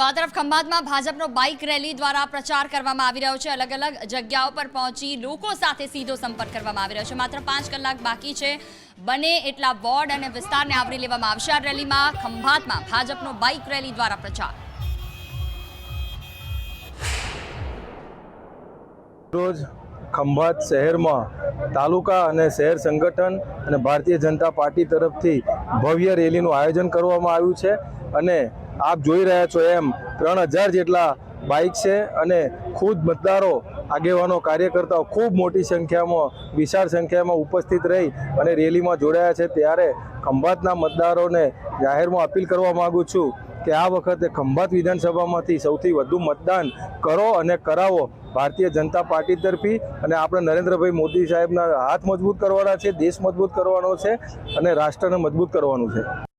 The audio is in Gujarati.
તો આ તરફ ખંભાતમાં ભાજપનો બાઇક રેલી દ્વારા પ્રચાર કરવામાં આવી રહ્યો છે. અલગ અલગ જગ્યાઓ પર પહોંચી લોકો સાથે સીધો સંપર્ક કરવામાં આવી રહ્યો છે. માત્ર પાંચ કલાક બાકી છે. બને એટલા વોર્ડ અને વિસ્તારને આવરી લેવામાં આવશે. આ રેલીમાં ખંભાતમાં ભાજપનો બાઇક રેલી દ્વારા પ્રચાર. રોજ ખંભાત શહેરમાં તાલુકા અને શહેર સંગઠન અને ભારતીય જનતા પાર્ટી તરફથી ભવ્ય રેલીનું આયોજન કરવામાં આવ્યું છે અને આપ જોઈ રહ્યા છો એમ, ત્રણ હજાર જેટલા બાઇક છે અને ખુદ મતદારો, આગેવાનો, કાર્યકર્તાઓ ખૂબ મોટી સંખ્યામાં, વિશાળ સંખ્યામાં ઉપસ્થિત રહી અને રેલીમાં જોડાયા છે. ત્યારે ખંભાતના મતદારોને જાહેરમાં અપીલ કરવા માગું છું કે આ વખતે ખંભાત વિધાનસભામાંથી સૌથી વધુ મતદાન કરો અને કરાવો. ભારતીય જનતા પાર્ટી તરફી અને આપણે નરેન્દ્રભાઈ મોદી સાહેબના હાથ મજબૂત કરવાના છે, દેશ મજબૂત કરવાનો છે અને રાષ્ટ્રને મજબૂત કરવાનું છે.